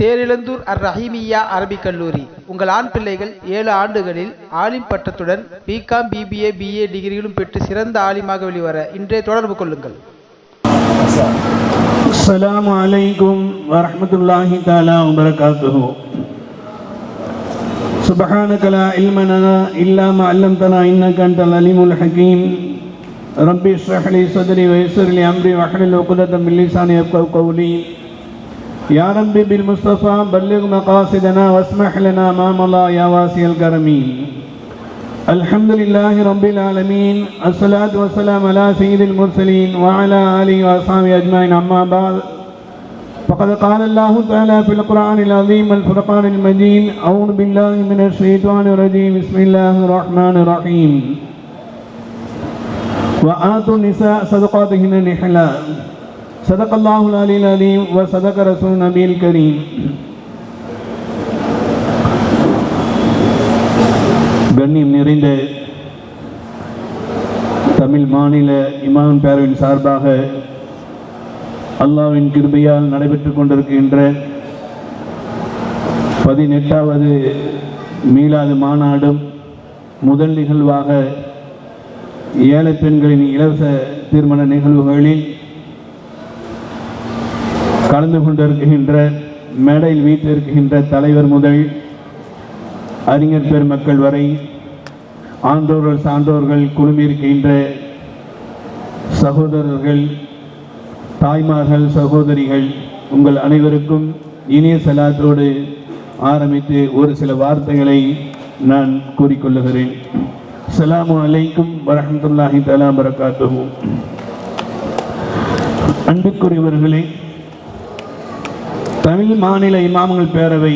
தேரிழந்தூர் அர் ரஹீமியா அரபிக் கல்லூரி உங்கள் ஆண் பிள்ளைகள் ஏழு ஆண்டுகளில் ஆலிம் பட்டத்துடன் பிகாம் பிபிஏ பிஏ டிகிரிகளும் பெற்று சிறந்த ஆலிமாக வெளிவர இன்றே தொடர்பு கொள்ளுங்கள் السلام عليكم ورحمة الله تعالى وبركاته سبحانك لا علم لنا إلا ما علمتنا إنك أنت العليم الحكيم ربي اشرح لي صدري ويسر لي أمري واحلل عقدة من لساني يفقهوا قولي يا ربي بالمصطفى بلغ مقاصدنا واسمح لنا ما مضى يا واسع الكرم الحمد لله رب العالمين الصلاة والسلام على سيد المرسلين وعلى آله وأصحابه أجمعين. أما بعد فقد قال الله تعالى في القرآن العظيم والفرقان المجيد أعوذ بالله من الشيطان الرجيم. بسم الله الرحمن الرحيم. وآتوا النساء صدقاتهن نحلا صدق الله العلي العظيم وصدق رسول النبي الكريم கண்ணியம் நிறைந்த தமிழ் மாநில இமாம் பேரவின் சார்பாக அல்லாவின் கிருபையால் நடைபெற்றுக் கொண்டிருக்கின்ற பதினெட்டாவது மீளாது மாநாடும் முதல் நிகழ்வாக ஏழை பெண்களின் இலவச திருமண நிகழ்வுகளில் கலந்து கொண்டிருக்கின்ற மேடையில் வீட்டிருக்கின்ற தலைவர் முதல் அறிஞர் பெருமக்கள் வரை ஆண்டோர்கள் சான்றோர்கள் குழுமியிருக்கின்ற சகோதரர்கள் தாய்மார்கள் சகோதரிகள் உங்கள் அனைவருக்கும் இனிய செலாத்தோடு ஆரம்பித்து ஒரு சில வார்த்தைகளை நான் கூறிக்கொள்ளுகிறேன். சலாமு அலைக்கும் வரமத்துல்லாஹி தஆலா பரகாத்துஹு அன்புக்குரியவர்களே தமிழ் மாநில இமாம்கள் பேரவை.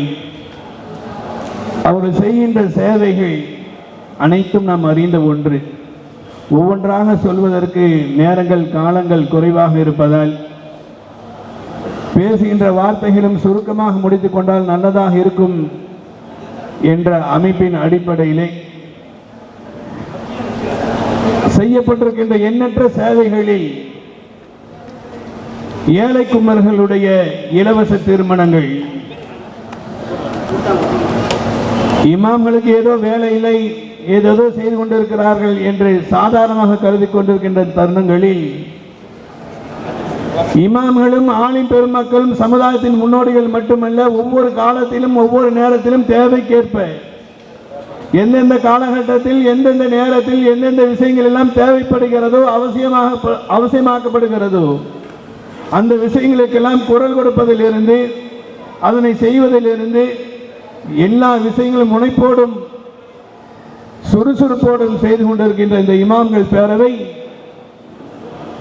அவர்கள் செய்கின்ற சேவைகள் அனைத்தும் நாம் அறிந்த ஒன்று. ஒவ்வொன்றாக சொல்வதற்கு நேரங்கள் காலங்கள் குறைவாக இருப்பதால் பேசுகின்ற வார்த்தைகளும் சுருக்கமாக முடித்து கொண்டால் நல்லதாக இருக்கும் என்ற அமைப்பின் அடிப்படையிலே செய்யப்பட்டிருக்கின்ற எண்ணற்ற சேவைகளில் ஏழை குமர்களுடைய இலவச திருமணங்கள். இமாம்களுக்கு ஏதோ வேலை இல்லை ஏதேதோ செய்து கொண்டிருக்கிறார்கள் என்று சாதாரணமாக கருதி கொண்டிருக்கின்ற தருணங்களில் இமாம்களும் ஆலிம் பெருமக்களும் சமுதாயத்தின் முன்னோடிகள் மட்டுமல்ல ஒவ்வொரு காலத்திலும் ஒவ்வொரு நேரத்திலும் தேவைக்கேற்ப எந்தெந்த காலகட்டத்தில் எந்தெந்த நேரத்தில் எந்தெந்த விஷயங்கள் எல்லாம் தேவைப்படுகிறதோ அவசியமாக அவசியமாக்கப்படுகிறதோ அந்த விஷயங்களுக்கெல்லாம் குரல் கொடுப்பதிலிருந்து அதனை செய்வதிலிருந்து எல்லா விஷயங்களும் முனைப்போடும் சுறுசுறுப்போடும் செய்து கொண்டிருக்கின்ற இந்த இமாம்கள் பேரவை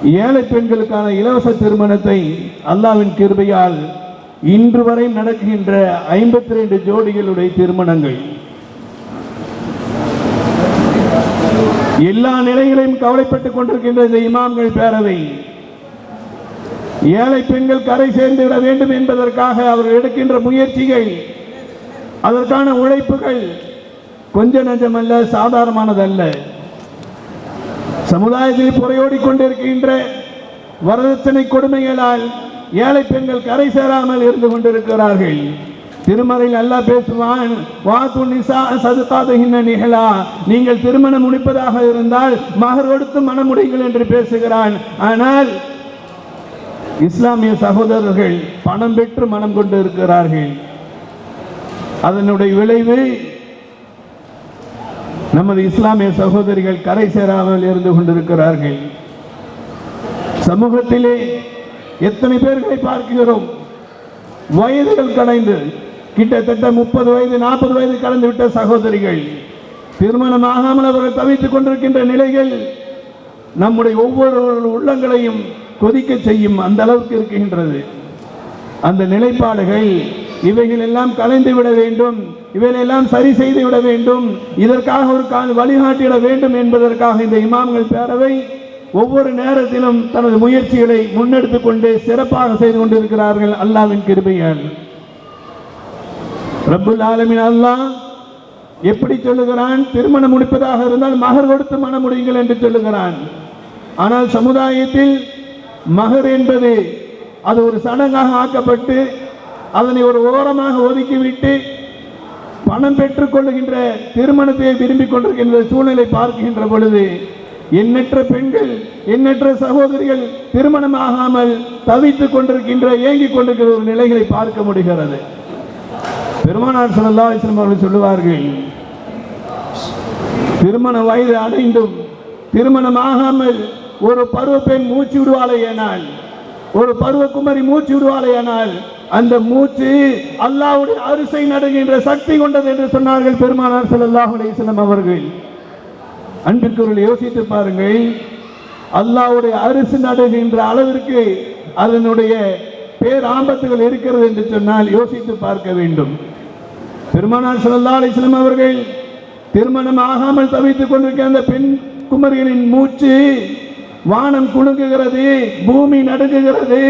ஏழை பெண்களுக்கான இலவச திருமணத்தை அல்லாவின் கிருபையால் இன்று வரை நடக்கின்ற ஐம்பத்தி ரெண்டு ஜோடிகளுடைய திருமணங்கள். எல்லா நிலைகளையும் கவலைப்பட்டுக் கொண்டிருக்கின்ற இந்த இமாம்கள் பேரவை ஏழை பெண்கள் கரை சேர்ந்து விட வேண்டும் என்பதற்காக அவர்கள் எடுக்கின்ற முயற்சிகள் அதற்கான உழைப்புகள் கொஞ்ச நஞ்சமல்ல சாதாரணமானதல்ல. சமுதாயத்தில் புறையோடி கொண்டிருக்கின்ற வரதட்சணை கொடுமைகளால் ஏழை பெண்கள் கரை சேராமல் இருந்து கொண்டிருக்கிறார்கள். திருமறையில் அல்லா பேசுவான் வாத்து நிசா சதுகாதுகின்ற நிகழா. நீங்கள் திருமணம் முடிப்பதாக இருந்தால் மகர் கொடுத்து மனமுடைங்கள் என்று பேசுகிறான். ஆனால் இஸ்லாமிய சகோதரர்கள் பணம் பெற்று மனம் கொண்டு இருக்கிறார்கள். அதனுடைய விளைவு நமது இஸ்லாமிய சகோதரிகள் கரை சேராமல் இருந்து கொண்டிருக்கிறார்கள். சமூகத்திலே எத்தனை பேர்களை பார்க்கிறோம்? வயதுகள் கடைந்து கிட்டத்தட்ட முப்பது வயது நாற்பது வயது கடந்து விட்ட சகோதரிகள் திருமணம் ஆகாமல் அவர்கள் தவித்துக் கொண்டிருக்கின்ற நிலைகள் நம்முடைய ஒவ்வொரு உள்ளங்களையும் கொதிக்க செய்யும் அந்த அளவுக்கு இருக்கின்றது. அந்த நிலைப்பாடுகள் இவைகள் எல்லாம் கலைந்து விட வேண்டும். இவையெல்லாம் சரி செய்து விட வேண்டும். இதற்காக ஒரு கால் வழிகாட்டிட வேண்டும் என்பதற்காக இந்த இமாம்கள் பேரவை ஒவ்வொரு நேரத்திலும் தனது முயற்சிகளை முன்னெடுத்துக் கொண்டு சிறப்பாக செய்து கொண்டிருக்கிறார்கள். அல்லாவின் கிருபையால். ரப்புல் ஆலமின் அல்லாஹ் எப்படி சொல்லுகிறான்? திருமணம் முடிப்பதாக இருந்தால் மகர் கொடுத்து மனம் முடியுங்கள் என்று சொல்லுகிறான். ஆனால் சமுதாயத்தில் மகர் என்பது அது ஒரு சடங்காக ஆக்கப்பட்டு அதனை ஒரு ஓரமாக ஒதுக்கிவிட்டு பணம் பெற்றுக் கொள்ளுகின்ற திருமணத்தை விரும்பிக் கொண்டிருக்கின்ற சூழ்நிலை பார்க்கின்ற பொழுது எண்ணற்ற பெண்கள் எண்ணற்ற சகோதரிகள் திருமணம் ஆகாமல் தவித்துக் கொண்டிருக்கின்ற ஏங்கிக் கொண்டிருக்கிற ஒரு நிலைகளை பார்க்க முடிகிறது. பெருமானார் ஸல்லல்லாஹு அவர்கள் சொல்லுவார்கள் திருமண வயது அடைந்தும் திருமணம் ஆகாமல் ஒரு பருவ பெண் மூச்சு விடுவாளையானால் ஒரு பருவ குமரி மூச்சு விடுவாளையானால் அந்த மூச்சு அல்லாஹ்வுடைய அரிசை நடுகின்ற சக்தி கொண்டது என்று சொன்னார்கள் பெருமானார் செல்லாஹுடைய செல்லம் அவர்கள். அன்பிற்குரியவர்கள் யோசித்து பாருங்கள். அல்லாஹ்வுடைய அரிசி நடுகின்ற அளவிற்கு அதனுடைய பேராம்பத்துகள் இருக்கிறது என்று சொன்னால் யோசித்து பார்க்க வேண்டும். பெருமானார் செல்லா அலைஹி அவர்கள் திருமணம் ஆகாமல் தவித்துக் கொண்டிருக்கிற அந்த பெண் குமரிகளின் மூச்சு வானம் குலுங்குகிறது பூமி நடுங்குகிறது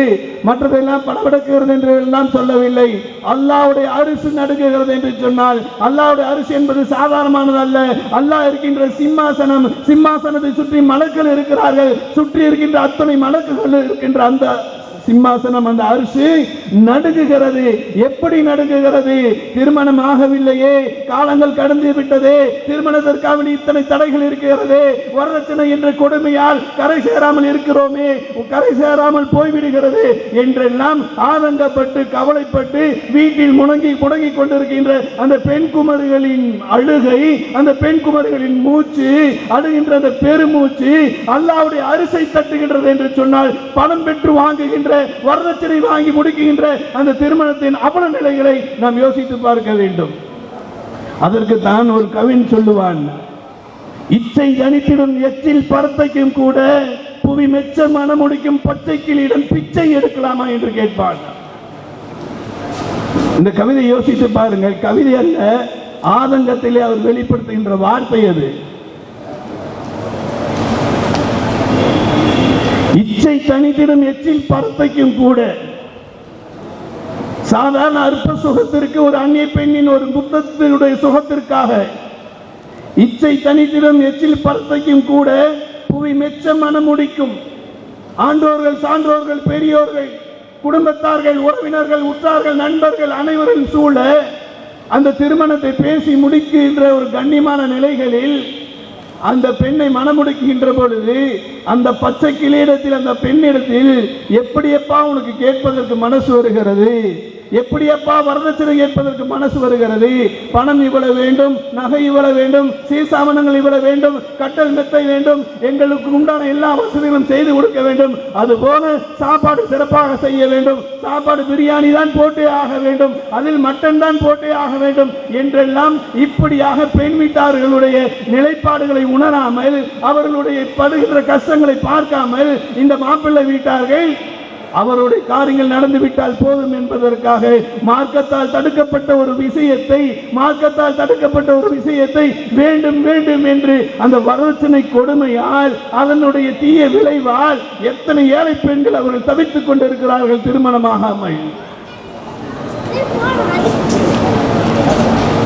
மற்றதெல்லாம் படபடக்கிறது என்று எல்லாம் சொல்லவில்லை. அல்லாவுடைய அரிசி நடுங்குகிறது என்று சொன்னால் அல்லாவுடைய அரிசி என்பது சாதாரணமானது அல்ல. அல்லாஹ் இருக்கின்ற சிம்மாசனம் சிம்மாசனத்தை சுற்றி மலக்கள் இருக்கிறார்கள். சுற்றி இருக்கின்ற அத்தனை மலக்குகள் இருக்கின்ற அந்த சிம்மாசனம் அந்த அரிசி நடுங்குகிறது. எப்படி நடுங்குகிறது? திருமணம் ஆகவில்லையே. காலங்கள் கடந்து விட்டதே. திருமணத்திற்காக இத்தனை தடைகள் இருக்கிறது. வரதட்சணை என்ற கொடுமையால் கரை சேராமல் இருக்கிறோமே. கரை சேராமல் போய்விடுகிறது என்றெல்லாம் ஆதங்கப்பட்டு கவலைப்பட்டு வீட்டில் முணங்கி முடங்கி கொண்டிருக்கின்ற அந்த பெண் குமரிகளின் அழுகை அந்த பெண் குமரிகளின் மூச்சு அழுகின்ற அந்த பெருமூச்சு அல்லாவுடைய அரிசை தட்டுகின்றது என்று சொன்னால் பணம் பெற்று வாங்குகின்ற வரதட்சணை வாங்கி முடிக்கின்ற அந்த திருமணத்தின் அவல நிலைகளை நாம் யோசித்து பார்க்க வேண்டும். அதற்கு தான் ஒரு கவின் சொல்லுவான் இச்சை கணித்திடும் எச்சில் பரத்தைக்கும் கூட புவி மெச்ச மனமுடிக்கும் பச்சை கிளியிடம் பிச்சை எடுக்கலாமா? என்று கேட்பான். இந்த கவிதை யோசித்து பாருங்கள். கவிதை அல்ல ஆதங்கத்திலே அவர் வெளிப்படுத்துகின்ற வார்த்தை அது. இச்சை தனித்திடும் எச்சில் பரத்தைக்கும் கூட. சாதாரண அற்ப சுகத்திற்கு ஒரு அந்நிய பெண்ணின் ஒரு புத்தத்தினுடைய சுகத்திற்காக இச்சை தனித்திடும் எச்சில் பரத்தைக்கும் கூட புவி மெச்ச மனம் முடிக்கும். ஆண்டோர்கள் சான்றோர்கள் பெரியோர்கள் குடும்பத்தார்கள் உறவினர்கள் உற்றார்கள் நண்பர்கள் அனைவரும் சூழ அந்த திருமணத்தை பேசி முடிக்கின்ற ஒரு கண்ணியமான நிலைகளில் அந்த பெண்ணை மனமுடுக்குகின்ற பொழுது அந்த பச்சை கிளியிடத்தில் அந்த பெண்ணிடத்தில் எப்படியப்பா உனக்கு கேட்பதற்கு மனசு வருகிறது? எப்படியப்பா வரதட்சணை கேட்பதற்கு மனசு வருகிறது? பணம் இவ்வளவு வேண்டும் நகை இவ்வளவு வேண்டும் சீசாமணங்கள் இவ்வளவு வேண்டும் கட்டல் மெத்தை வேண்டும் எங்களுக்கு உண்டான எல்லா வசதிகளும் செய்து கொடுக்க வேண்டும். அதுபோல சாப்பாடு சிறப்பாக செய்ய வேண்டும். சாப்பாடு பிரியாணி தான் போட்டே ஆக வேண்டும். அதில் மட்டன் தான் போட்டே ஆக வேண்டும். என்றெல்லாம் இப்படியாக பெண் வீட்டார்களுடைய நிலைப்பாடுகளை உணராமல் அவர்களுடைய படுகின்ற கஷ்டங்களை பார்க்காமல் இந்த மாப்பிள்ளை வீட்டார்கள் அவருடைய காரியங்கள் நடந்துவிட்டால் போதும் என்பதற்காக மார்க்கத்தால் தடுக்கப்பட்ட ஒரு விஷயத்தை மார்க்கத்தால் தடுக்கப்பட்ட ஒரு விஷயத்தை வேண்டும் வேண்டும் என்று அந்த வரதட்சணை கொடுமையால் அதனுடைய தீய விளைவால் எத்தனை ஏழை பெண்கள் அவர்கள் தவித்துக் கொண்டிருக்கிறார்கள் திருமணமாகாமல்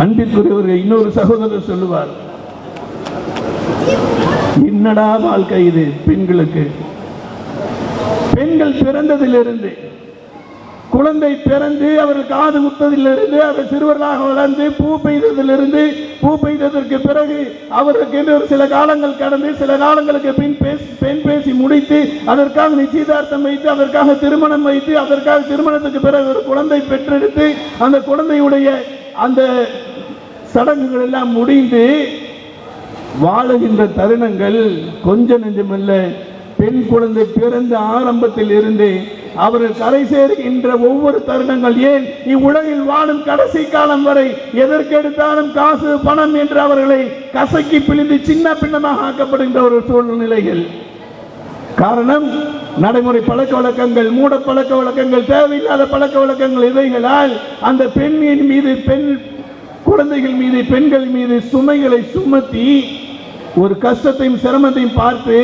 அன்பிற்குரியவர்கள் இன்னொரு சகோதரர் சொல்லுவார் என்னடா வாழ்க்கை இது பெண்களுக்கு? பெண்கள் பிறந்ததிலிருந்து குழந்தை பிறந்து அவர் காது குத்ததிலிருந்து அவர் சிறுவர்களாக வளர்ந்து பூ பெய்ததிலிருந்து பூ பெய்ததற்கு பிறகு அவருக்கு என்று ஒரு சில காலங்கள் கடந்து சில காலங்களுக்கு பின் பேசி பெண் பேசி முடித்து அதற்காக நிச்சயதார்த்தம் வைத்து அதற்காக திருமணம் வைத்து அதற்காக திருமணத்துக்கு பிறகு ஒரு குழந்தை பெற்றெடுத்து அந்த குழந்தையுடைய அந்த சடங்குகள் எல்லாம் முடிந்து வாழுகின்ற தருணங்கள் கொஞ்சம் நெஞ்சமல்ல. பெண் குழந்தை பிறந்த ஆரம்பத்தில் இருந்து அவர்கள் கரை சேர்கின்ற ஒவ்வொரு தருணங்கள் ஏன்? இவ்வுலகில் வாழும் கடைசி காலம் வரை எதற்கெடுத்தாலும் காசு பணம் என்று அவர்களை கசக்கி பிழிந்து சின்ன பின்னமாக ஆக்கப்படுகின்ற ஒரு சூழ்நிலைகள். காரணம் நடைமுறை பழக்க வழக்கங்கள் மூட பழக்க வழக்கங்கள் தேவையில்லாத பழக்க வழக்கங்கள் இவைகளால் அந்த பெண்ணின் மீது பெண் குழந்தைகள் மீது பெண்கள் மீது சுமைகளை சுமத்தி ஒரு கஷ்டத்தையும் சிரமத்தையும் பார்த்து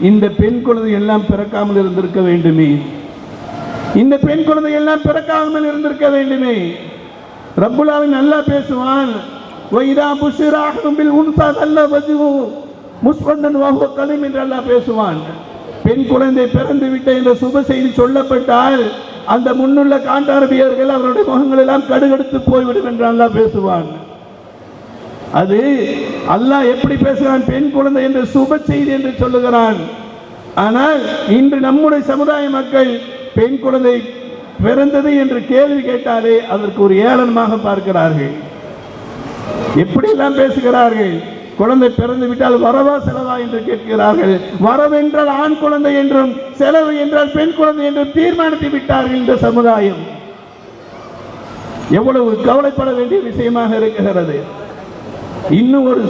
இந்த பெண் குழந்தை எல்லாம் பிறக்காமல் இருந்திருக்க வேண்டுமே? இந்த பெண் குழந்தை எல்லாம் பிறக்காமல் இருந்திருக்க வேண்டுமே? ரபுலாவை நல்லா பேசுவான் வைரா புஷிராகும் பில் உன்சா நல்ல வஜுவு முஸ்வந்தன் வஹுவ கலிம் என்று பேசுவான். பெண் குழந்தை பிறந்து விட்ட என்ற சுப செய்தி சொல்லப்பட்டால் அந்த முன்னுள்ள காண்டாரபியர்கள் அவருடைய முகங்கள் எல்லாம் கடுகடுத்து போய்விடும் என்று நல்லா பேசுவான். அது அல்லாஹ் எப்படி பேசுகிறான்? பெண் குழந்தை என்று சுப செய்தி என்று சொல்லுகிறான். ஆனால் இன்று நம்முடைய சமுதாய மக்கள் பெண் குழந்தை பிறந்தது என்று கேள்வி கேட்டாலே அதற்கு ஒரு ஏளனமாக பார்க்கிறார்கள். எப்படியெல்லாம் பேசுகிறார்கள்? குழந்தை பிறந்து விட்டால் வரவா செலவா என்று கேட்கிறார்கள். வரவென்றால் ஆண் குழந்தை என்றும் செலவு என்றால் பெண் குழந்தை என்றும் தீர்மானித்து விட்டார்கள் இந்த சமுதாயம். எவ்வளவு கவலைப்பட வேண்டிய விஷயமாக இருக்கிறது. இன்னும் ஒரு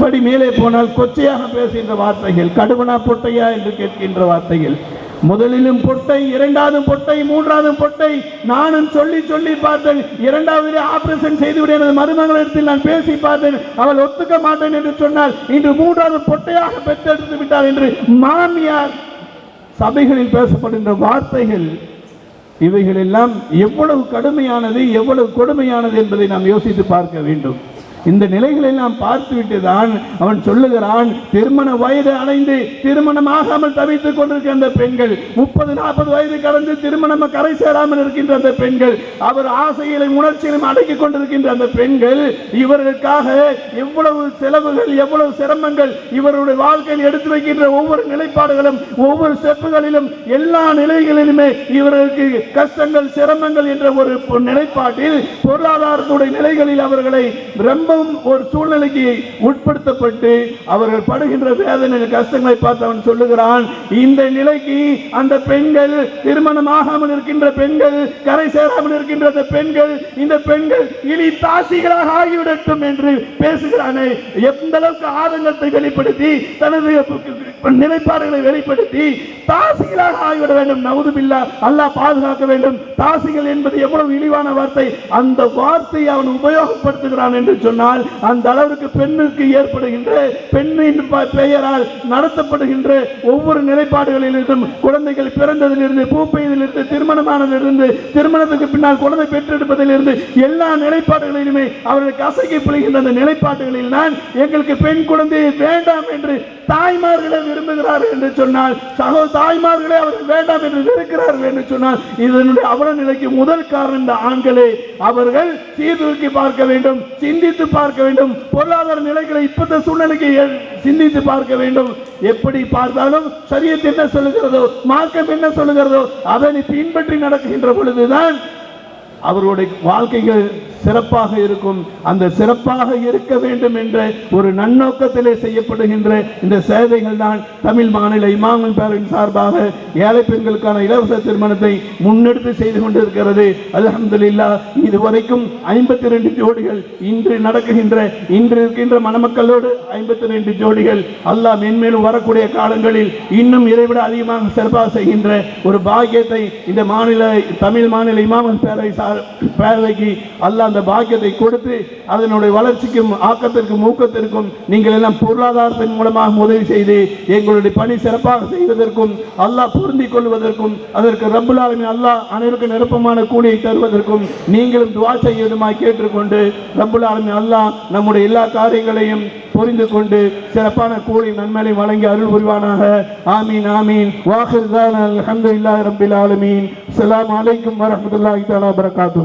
படி மேலே போனால் கொச்சையாக பேசுகின்ற வார்த்தைகள் கடுவனா பொட்டையா என்று கேட்கின்ற வார்த்தைகள். முதலிலும் பொட்டை இரண்டாவது பொட்டை மூன்றாவது பொட்டை. நானும் சொல்லி சொல்லி பார்த்தேன். இரண்டாவது ஆபரேஷன் செய்துவிட எனது மருமகளிடத்தில் நான் பேசி பார்த்தேன். அவள் ஒத்துக்க மாட்டேன் என்று சொன்னால் இன்று மூன்றாவது பொட்டையாக பெற்றெடுத்து விட்டார் என்று மாமியார் சபைகளில் பேசப்படுகின்ற வார்த்தைகள் இவைகள் எல்லாம் எவ்வளவு கடுமையானது எவ்வளவு கொடுமையானது என்பதை நாம் யோசித்து பார்க்க வேண்டும். இந்த நிலைகளை நாம் பார்த்துவிட்டு தான் அவன் சொல்லுகிறான் திருமண வயது அடைந்து திருமணமாகாமல் தவித்துக் கொண்டிருக்கிற அந்த பெண்கள் முப்பது நாற்பது வயது கடந்து திருமணம் கரை சேராமல் இருக்கின்ற அந்த பெண்கள் அவர் ஆசையிலும் உணர்ச்சியிலும் அடக்கிக் கொண்டிருக்கின்ற அந்த பெண்கள் இவர்களுக்காக எவ்வளவு செலவுகள் எவ்வளவு சிரமங்கள் இவருடைய வாழ்க்கையில் எடுத்து வைக்கின்ற ஒவ்வொரு நிலைப்பாடுகளும் ஒவ்வொரு ஸ்டெப்புகளிலும் எல்லா நிலைகளிலுமே இவர்களுக்கு கஷ்டங்கள் சிரமங்கள் என்ற ஒரு நிலைப்பாட்டில் பொருளாதாரத்துடைய நிலைகளில் அவர்களை ரொம்பவும் ஒரு சூழ்நிலைக்கு உட்படுத்தப்பட்டு அவர்கள் படுகின்ற வேதனை கஷ்டங்களை பார்த்து அவன் சொல்லுகிறான் இந்த நிலைக்கு அந்த பெண்கள் திருமணமாகாமல் இருக்கின்ற பெண்கள் கரை சேராமல் இருக்கின்ற அந்த பெண்கள் இந்த பெண்கள் இனி தாசிகளாக ஆகிவிடட்டும் என்று பேசுகிறானே. எந்த அளவுக்கு ஆதங்கத்தை வெளிப்படுத்தி தனது நிலைப்பாடுகளை வெளிப்படுத்தி தாசிகளாக ஆகிவிட வேண்டும். நவுதுபில்லா அல்லாஹ் பாதுகாக்க வேண்டும். தாசிகள் என்பது எவ்வளவு இழிவான வார்த்தை. அந்த வார்த்தையை அவன் உபயோகப்படுத்துகிறான் என்று சொன்னால் அந்த அளவிற்கு பெண்ணுக்கு ஏற்படுகின்ற பெண்ணின் பெயரால் நடத்தப்படுகின்ற ஒவ்வொரு நிலைப்பாடுகளிலிருந்தும் குழந்தைகள் பிறந்ததிலிருந்து பூப்பெய்திலிருந்து திருமணமானதிலிருந்து திருமணத்துக்கு பின்னால் குழந்தை பெற்றெடுப்பதிலிருந்து எல்லா நிலைப்பாடுகளிலுமே அவர்களுக்கு பிழைகின்ற அந்த நிலைப்பாடுகளில் நான் எங்களுக்கு பெண் குழந்தையை வேண்டாம் என்று தாய்மார்களை விரும்புகிறார்கள் என்று சொன்னால் சகோ தாய்மார்களே அவர்கள் வேண்டாம் என்று வெறுக்கிறார்கள் என்று சொன்னால் இதனுடைய அவல நிலைக்கு முதல் காரணம் இந்த ஆண்களே. அவர்கள் சீர்தூக்கி பார்க்க வேண்டும் சிந்தித்து பார்க்க வேண்டும். பொருளாதார நிலைகளை இப்பத்த சூழ்நிலைக்கு சிந்தித்து பார்க்க வேண்டும். எப்படி பார்த்தாலும் சரியத்தை என்ன சொல்லுகிறதோ மார்க்கம் என்ன சொல்லுகிறதோ அதனை பின்பற்றி நடக்கின்ற பொழுதுதான் அவருடைய வாழ்க்கைகள் சிறப்பாக இருக்கும். அந்த சிறப்பாக இருக்க வேண்டும் என்ற ஒரு நன்னோக்கத்திலே செய்யப்படுகின்ற இந்த சேவைகள் தான் தமிழ் மாநில இமாமின் பேரின் சார்பாக ஏழை பெண்களுக்கான இலவச திருமணத்தை முன்னெடுத்து செய்து கொண்டிருக்கிறது. அல்ஹம்துலில்லா இதுவரைக்கும் ஐம்பத்தி ரெண்டு ஜோடிகள் இன்று நடக்குகின்ற இன்று இருக்கின்ற மணமக்களோடு ஐம்பத்தி ரெண்டு ஜோடிகள் அல்லாஹ் மென்மேலும் வரக்கூடிய காலங்களில் இன்னும் இதைவிட அதிகமாக சிறப்பாக செய்கின்ற ஒரு பாக்கியத்தை இந்த மாநில தமிழ் மாநில இமாமன் பேரவை சார் பேரவைக்கு அல்ல அந்த பாக்கியத்தை கொடுத்து அதனுடைய வளர்ச்சிக்கும் ஆக்கத்திற்கும் ஊக்கத்திற்கும் நீங்கள் எல்லாம் பொருளாதாரத்தின் மூலமாக உதவி செய்து எங்களுடைய பணி சிறப்பாக செய்வதற்கும் அல்லாஹ் பொருந்திக் கொள்வதற்கும் அதற்கு ரப்புல் அல்லாஹ் அனைவருக்கும் நிரப்பமான கூலியை தருவதற்கும் நீங்களும் துவா செய்யுமாய் கேட்டுக்கொண்டு ரப்புல் அல்லாஹ் நம்முடைய எல்லா காரியங்களையும் புரிந்து கொண்டு சிறப்பான கூலி நன்மலை வழங்கி அருள் புரிவானாக. ஆமீன் ஆமீன். வாக்குதான் தான் அல்ஹம்துலில்லாஹி ரப்பில் ஆலமீன். அஸ்ஸலாமு அலைக்கும் வரஹ்மத்துல்லாஹி தஆலா வபரகாத்துஹு.